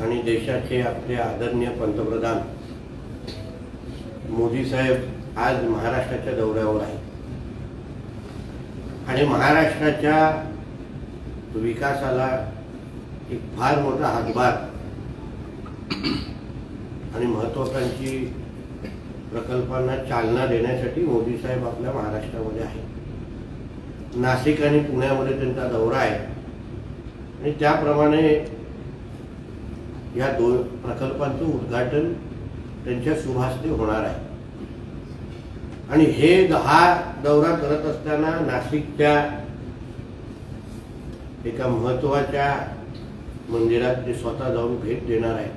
आणि देशाचे आपले आदरणीय पंतप्रधान मोदी साहेब आज महाराष्ट्राच्या दौऱ्यावर आहेत. आणि महाराष्ट्राच्या विकासाला एक फार मोठा हातभार आणि महत्वाकांक्षी प्रकल्पांना चालना देण्यासाठी मोदी साहेब आपल्या महाराष्ट्रामध्ये आहेत. नाशिक आणि पुण्यामध्ये त्यांचा दौरा आहे. आणि त्याप्रमाणे या दोन प्रकल्पांचं उद्घाटन त्यांच्या शुभास्ते होणार आहे. आणि हे हा दौरा करत असताना नाशिकच्या एका महत्त्वाच्या मंदिरात ते स्वतः जाऊन भेट देणार आहे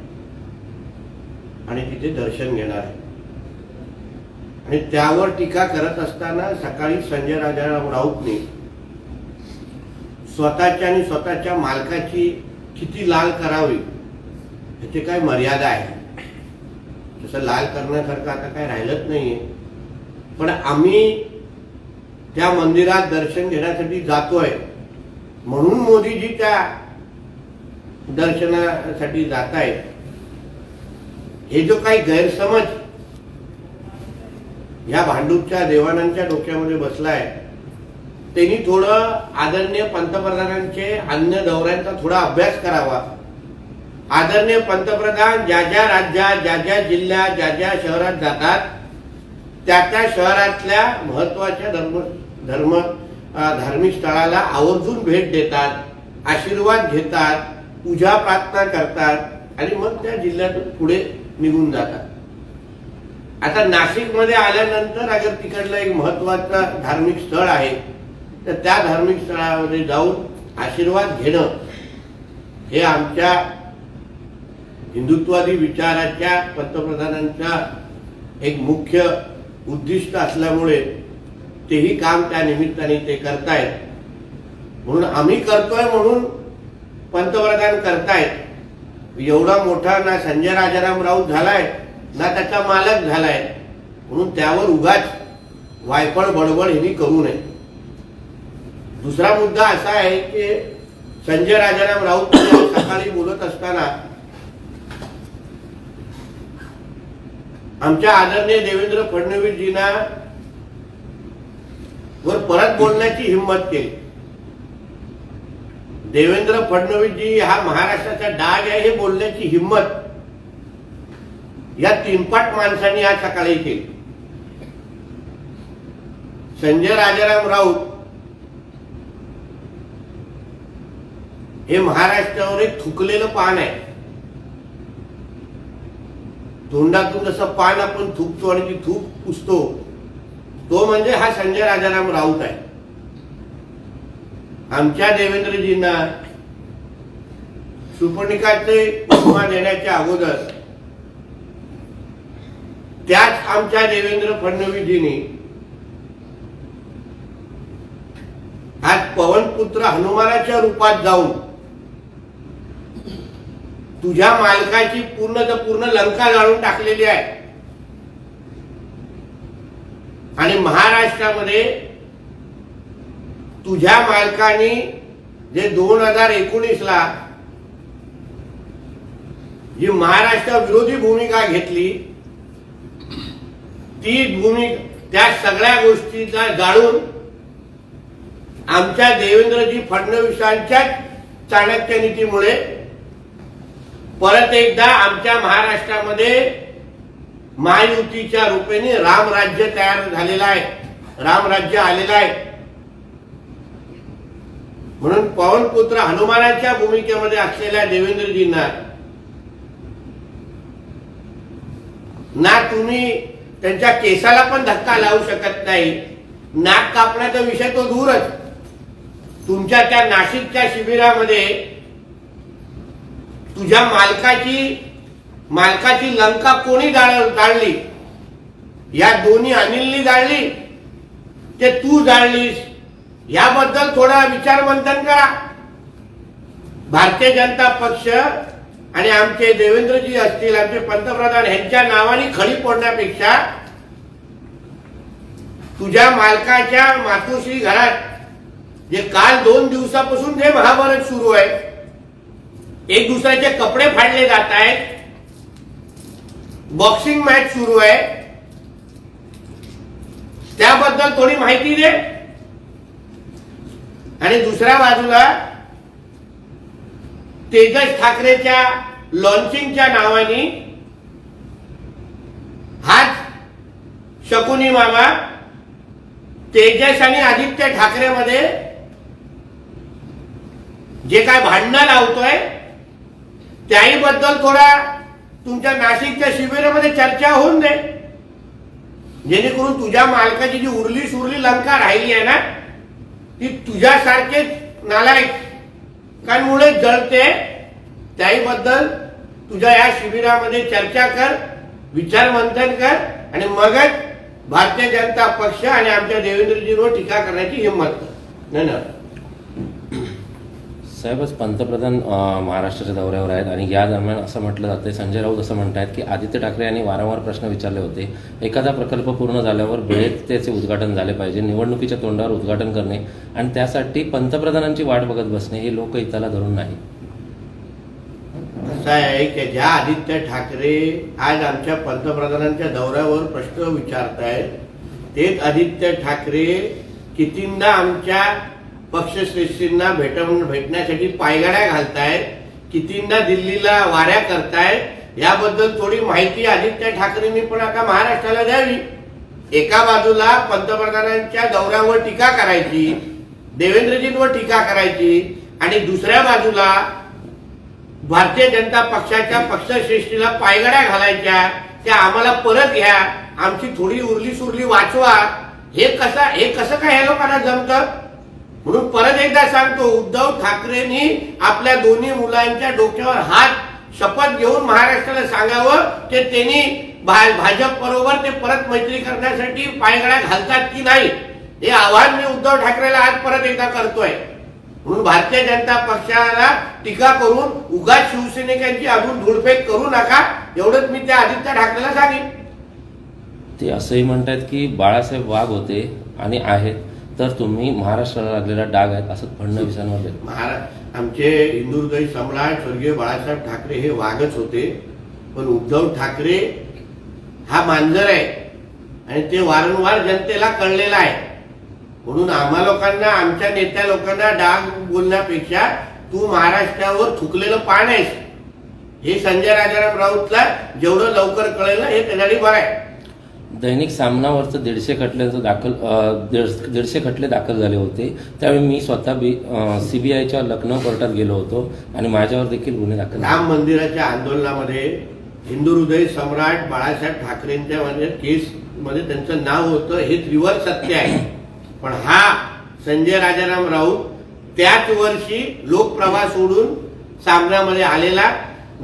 आणि तिथे दर्शन घेणार आहे आणि त्यावर टीका करत असताना सकाळी संजय राजाराम राऊतने स्वतःच्या आणि स्वतःच्या मालकाची किती लाल करावी त्याचे काय मर्यादा आहे? तसं लाल करण्यासारखं आता काय राहिलंच नाहीये. पण आम्ही त्या मंदिरात दर्शन घेण्यासाठी जातोय. म्हणून मोदीजी त्या दर्शनासाठी जात आहेत हे जो काही गैरसमज या भांडूपच्या देवानांच्या डोक्यामध्ये बसलाय त्यांनी थोडं आदरणीय पंतप्रधानांचे अन्य दौऱ्यांचा थोडा अभ्यास करावा. आदरणीय पंतप्रधान ज्या ज्या राज्यात ज्या ज्या जिल्ह्यात ज्या ज्या शहरात जातात त्या त्या शहरातल्या महत्त्वाच्या धर्म धर्म धार्मिक स्थळाला आवर्जून भेट देतात आशीर्वाद घेतात पूजा प्रार्थना करतात आणि मग त्या जिल्ह्यातून पुढे निघून जातात. आता नाशिकमध्ये आल्यानंतर अगर तिकडलं एक महत्वाचं धार्मिक स्थळ आहे तर त्या धार्मिक स्थळामध्ये जाऊन आशीर्वाद घेणं हे आमच्या हिंदुत्वादी विचाराच्या पंतप्रधानांचा एक मुख्य उद्दिष्ट असल्यामुळे तेही काम त्या निमित्ताने ते करतायत. म्हणून आम्ही करतोय म्हणून पंतप्रधान करतायत. एवढा मोठा ना संजय राजाराम राऊत झालाय ना त्याचा मालक झालाय. म्हणून त्यावर उगाच वायफळ बडबड यांनी करू नये. दुसरा मुद्दा असा आहे की संजय राजाराम राऊत सकाळी बोलत असताना आमच्या आदरणीय देवेंद्र फडणवीसजींना वर परत बोलण्याची हिंमत केली. देवेंद्र फडणवीसजी हा महाराष्ट्राचा डाग आहे हे बोलण्याची हिंमत या तीनपाट माणसांनी आज सकाळी केली. संजय राजाराम राऊत हे महाराष्ट्रावर एक थुकलेलं पान आहे. धोंडातून जसं पान आपण थुकतो आणि ती थूक पुसतो तो म्हणजे हा संजय राजाराम राऊत आहे. आमच्या देवेंद्रजींना सुपर्णिकाचे उपमा देण्याच्या अगोदर त्याच आमच्या देवेंद्र फडणवीसजींनी आज पवनपुत्र हनुमानाच्या रूपात जाऊन तुझ्या मालकाची पूर्ण तर पूर्ण लंका जाळून टाकलेली आहे. आणि महाराष्ट्रामध्ये तुझ्या मालकाने जे दोन हजार एकोणीस ला जी महाराष्ट्र विरोधी भूमिका घेतली ती भूमिका त्या सगळ्या गोष्टीचा जाळून आमच्या देवेंद्रजी फडणवीसांच्या चाणक्य नीतीमुळे परत एकदा आमच्या महाराष्ट्रामध्ये महायुतीच्या रूपेने रामराज्य तयार झालेलं आहे. रामराज्य आलेलं आहे. म्हणून पवनपुत्र हनुमानाच्या भूमिकेमध्ये असलेल्या देवेंद्रजींना ना तुम्ही त्यांच्या केसाला पण धक्का लावू शकत नाही. नाक कापण्याचा विषय तो दूरच. तुमच्या त्या नाशिकच्या शिबिरामध्ये तुझ्या मालकाची मालकाची लंका कोणी जाळली या दोन्ही अनिलनी जाळली ते तू जाळलीस याबद्दल थोडा विचार मंथन करा. भारतीय जनता पक्ष आणि आमचे देवेंद्रजी असतील आमचे पंतप्रधान यांच्या नावाने खडी पडण्यापेक्षा तुझ्या मालकाच्या मातोश्री घरात जे काल दोन दिवसापासून जे महाभारत सुरू आहे एक दुसऱ्याचे कपडे फाडले जात आहेत. बॉक्सिंग मॅच सुरू आहे. त्याबद्दल थोडी माहिती दे. आणि दुसऱ्या बाजूला तेजस ठाकरेच्या लॉन्चिंगच्या नावाने हाच शकुनी मामा तेजस आणि आदित्य ठाकरेमध्ये जे काय भांडणं लावतोय त्याही बद्दल थोडा तुमच्या नाशिकच्या शिबिरामध्ये चर्चा होऊन दे. जेणेकरून तुझ्या मालकाची जी उरली सुरली लंका राहिली आहे ना ती तुझ्यासारखेच नालायकांमुळे जळते. त्याही बद्दल तुझ्या या शिबिरामध्ये चर्चा कर विचार मंथन कर आणि मगच भारतीय जनता पक्ष आणि आमच्या देवेंद्रजींवर टीका करण्याची हिंमत कर. धन्यवाद. साहेबच पंतप्रधान महाराष्ट्राच्या दौऱ्यावर आहेत आणि या दरम्यान असं म्हटलं जातं संजय राऊत असं आहेत की आदित्य ठाकरे यांनी वारंवार प्रश्न विचारले होते. एखादा प्रकल्प पूर्ण झाल्यावर वेळेत त्याचे उद्घाटन झाले पाहिजे निवडणुकीच्या तोंडावर उद्घाटन करणे आणि त्यासाठी पंतप्रधानांची वाट बघत बसणे हे लोकहिताला धरून नाही असं आहे की ज्या आदित्य ठाकरे आज आमच्या पंतप्रधानांच्या दौऱ्यावर प्रश्न विचारतायत तेच आदित्य ठाकरे कितींदा आमच्या पक्षश्रेष्ठींना भेटवून भेटण्यासाठी पायगाड्या घालतायत कितींना दिल्लीला वाऱ्या करतायत याबद्दल थोडी माहिती आदित्य ठाकरेंनी पण आता महाराष्ट्राला द्यावी. एका बाजूला पंतप्रधानांच्या दौऱ्यावर टीका करायची देवेंद्रजींवर टीका करायची आणि दुसऱ्या बाजूला भारतीय जनता पक्षाच्या पक्षश्रेष्ठीला पायगड्या घालायच्या त्या आम्हाला परत घ्या आमची थोडी उरली सुरली वाचवा. हे कसा हे कसं काय ह्या लोकांना जमतं? म्हणून परत एकदा सांगतो उद्धव ठाकरेंनी आपल्या दोन्ही मुलांच्या डोक्यावर हात शपथ घेऊन महाराष्ट्राला सांगावं की त्यांनी भा- भाजप बरोबर ते परत मैत्री करण्यासाठी पायगड्या घालतात की नाही हे आव्हान मी उद्धव ठाकरेला आज परत एकदा करतोय. म्हणून भारतीय जनता पक्षाला टीका करून उगाच शिवसैनिकांची अजून धुडफेक करू नका एवढंच मी त्या आदित्य ठाकरेला सांगेन. ते असंही म्हणतात की बाळासाहेब वाघ होते आणि आहेत. तर तुम्ही महाराष्ट्राला लागलेला डाग आहेत असं फडणवीसांवर महाराज आमचे हिंदुहृदय सम्राट स्वर्गीय बाळासाहेब ठाकरे हे वाघच होते पण उद्धव ठाकरे हा मांजर आहे आणि ते वारंवार जनतेला कळलेला आहे. म्हणून आम्हा लोकांना आमच्या नेत्या लोकांना डाग बोलण्यापेक्षा तू महाराष्ट्रावर थुकलेलं पान आहेस. हे संजय राजाराम राऊतला जेवढं लवकर कळेल हे त्यासाठी बरं आहे. दैनिक सामनावरचं दीडशे खटल्यांचं दाखल दीड- दीडशे खटले दाखल झाले होते. त्यावेळी मी स्वतः बी सी बी आयच्या लखनौ कोर्टात गेलो होतो आणि माझ्यावर देखील गुन्हे दाखल राम मंदिराच्या आंदोलनामध्ये हिंदू हृदय सम्राट बाळासाहेब ठाकरेंच्या मध्ये केस मध्ये त्यांचं नाव होतं हे त्रिवर सत्य आहे. पण हा संजय राजाराम राऊत त्याच वर्षी लोकप्रवाह सोडून सामन्यामध्ये आलेला.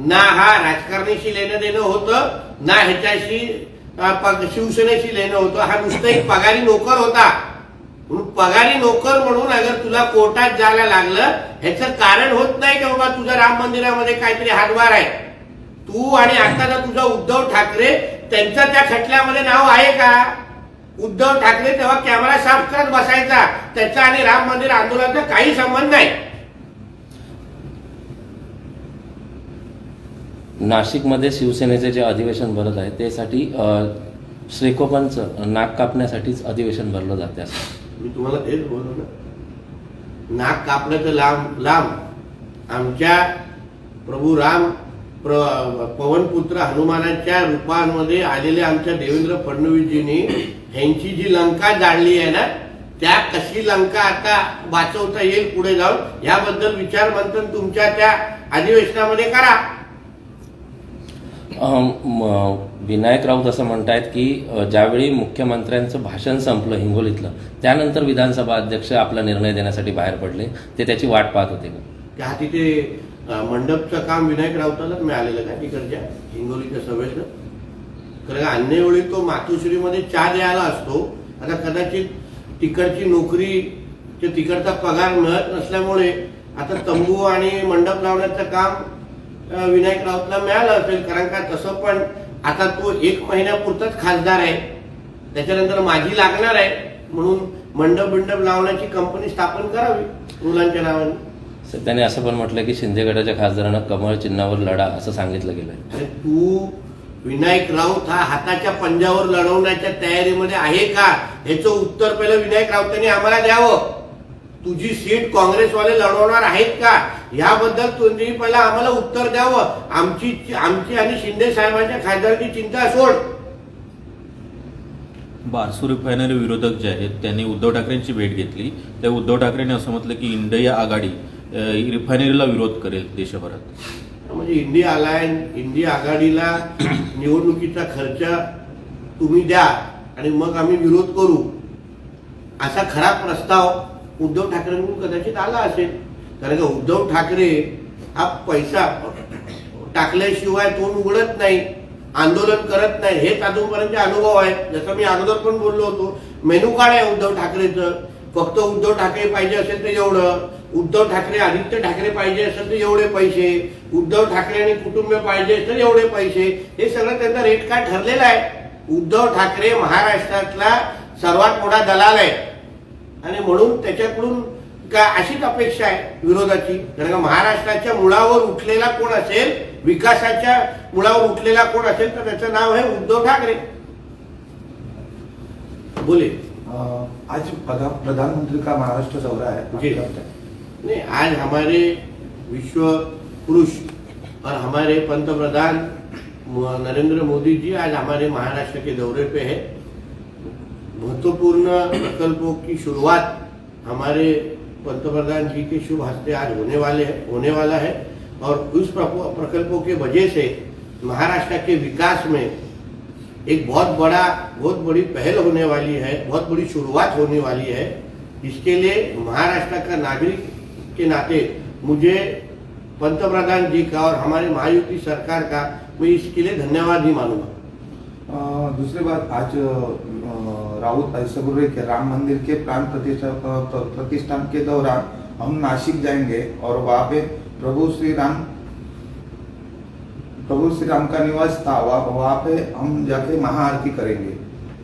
ना हा राजकारणीशी लेणं देणं होतं ना ह्याच्याशी शिवसेनेशी लेणं होतं. हा नुसतं एक पगारी नोकर होता. म्हणून पगारी नोकर म्हणून अगर तुला कोर्टात जायला लागलं ह्याचं कारण होत नाही की बाबा तुझा राम मंदिरामध्ये काहीतरी हातभार आहे. तू आणि आताचा तुझा उद्धव ठाकरे त्यांचं त्या खटल्यामध्ये नाव आहे का? उद्धव ठाकरे तेव्हा कॅमेरा साफ करत बसायचा. त्याचा आणि राम मंदिर आंदोलनाचा काही संबंध नाही. नाशिकमध्ये शिवसेनेचे जे अधिवेशन भरत आहे त्यासाठी अं, श्रेकोपांचं नाक कापण्यासाठीच अधिवेशन भरलं जाते असं. मी तुम्हाला तेच बोललो ना नाक कापलं तर लांब लांब. आमच्या प्रभू राम प्र पवनपुत्र हनुमानाच्या रूपांमध्ये आलेले आमच्या देवेंद्र फडणवीसजींनी ह्यांची जी लंका जाळली आहे ना त्या कशी लंका आता वाचवता येईल पुढे जाऊन याबद्दल विचार मंथन तुमच्या त्या अधिवेशनामध्ये करा. विनायक राऊत असं म्हणतायत की ज्यावेळी मुख्यमंत्र्यांचं भाषण संपलं हिंगोलीतलं त्यानंतर विधानसभा अध्यक्ष आपला निर्णय देण्यासाठी बाहेर पडले. ते त्याची वाट पाहत होते. का त्या तिथे मंडपचं काम विनायक राऊतालाच मिळालेलं का तिकडच्या हिंगोलीच्या सभेचं कारण का अन्य वेळी तो मातोश्रीमध्ये चार द्यायला असतो. आता कदाचित तिकडची नोकरी तिकडचा पगार मिळत नसल्यामुळे आता तंबू आणि मंडप लावण्याचं काम विनायक राऊतला मिळालं असेल कारण का तसं पण आता तो एक महिन्यापुरताच खासदार आहे. त्याच्यानंतर माझी लागणार आहे म्हणून मंडप बिंडप लावण्याची कंपनी स्थापन करावी मुलांच्या नावाने. त्याने असं पण म्हटलं की शिंदे गटाच्या खासदारांना कमळ चिन्हावर लढा असं सांगितलं गेलंय. अरे तू विनायक राऊत हा हाताच्या पंजावर लढवण्याच्या तयारीमध्ये आहे का? ह्याचं उत्तर पहिलं विनायक राऊतांनी आम्हाला द्यावं. तुझी सीट काँग्रेसवाले लढवणार आहेत का? याबद्दल तुम्ही पहिला आम्हाला उत्तर द्यावं. आमची आमची आणि शिंदे साहेबांच्या खासदारची चिंता सोड. बारसू रिफायनरी विरोधक जे आहेत त्यांनी उद्धव ठाकरेंची भेट घेतली. त्या उद्धव ठाकरेंनी असं म्हटलं की इंडिया आघाडी रिफायनरीला विरोध करेल देशभरात. म्हणजे इंडिया अलायन्स इंडिया आघाडीला निवडणुकीचा खर्च तुम्ही द्या आणि मग आम्ही विरोध करू. असा खरा प्रस्ताव उद्धव ठाकरेंकडून कदाचित आला असेल. कारण का उद्धव ठाकरे हा पैसा टाकल्याशिवाय तोंड उघडत नाही आंदोलन करत नाही. हेच अजूनपर्यंतचे अनुभव आहेत. जसं मी अगोदर पण बोललो होतो मेनू कार्ड आहे उद्धव ठाकरेचं. फक्त उद्धव ठाकरे पाहिजे असेल तर एवढं. उद्धव ठाकरे आदित्य ठाकरे पाहिजे असेल तर एवढे पैसे. उद्धव ठाकरे आणि कुटुंब पाहिजे तर एवढे पैसे. हे सगळं त्यांचा रेट काय ठरलेलं आहे. उद्धव ठाकरे महाराष्ट्रातला सर्वात मोठा दलाल आहे. आणि म्हणून त्याच्याकडून का अशीच अपेक्षा आहे विरोधाची? कारण का महाराष्ट्राच्या मुळावर उठलेला कोण असेल विकासाच्या मुळावर उठलेला कोण असेल तर त्याचं नाव आहे उद्धव ठाकरे. बोले. आज प्रधा- प्रधानमंत्री का महाराष्ट्र दौरा है? नहीं आज हमारे विश्व पुरुष और हमारे पंतप्रधान नरेंद्र मोदी जी आज हमारे महाराष्ट्र के दौरे पे है। महत्त्वपूर्ण प्रकल्पों की शुरुआत हमारे पंतप्रधान जी के शुभ हस्ते आज होने वाले होने वाला है और उस प्रकल्पों के वजह से महाराष्ट्र के विकास में एक बहुत बड़ा, बहुत बड़ी पहल होने वाली है, बहुत बड़ी शुरुआत होने वाली है। इसके लिए महाराष्ट्र का नागरिक के नाते मुझे पंतप्रधान जी का और हमारे महायुति सरकार का मैं इसके लिए धन्यवाद ही मानूँगा। दूसरी बात, आज राउत कि राम मंदिर के प्राण प्रतिष्ठा प्रतिष्ठान के दौरान हम नासिक जाएँगे और वहाँ पे प्रभु श्री राम प्रभु श्री राम का निवास था। वहाँ वहाँ पे हम जाके महाआरती करेंगे।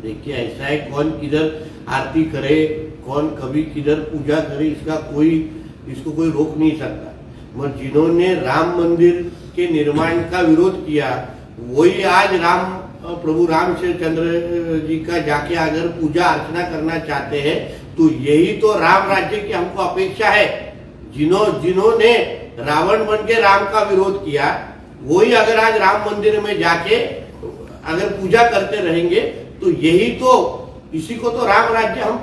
देखिए, ऐसा है, कौन किधर आरती करे, कौन कभी किधर पूजा करे, इसका कोई, इसको कोई रोक नहीं सकता। मगर जिन्होंने राम मंदिर के निर्माण का विरोध किया, वही आज राम प्रभु रामचंद्र जी का जाके अगर पूजा अर्चना करना चाहते हैं तो यही तो राम राज्य की हमको अपेक्षा है। जिन्हों जिन्होंने रावण बन के राम का विरोध किया, वही अगर आज राम मंदिर में जाके अगर पूजा करते रहेंगे तो यही तो इसी को तो राम राज्य हम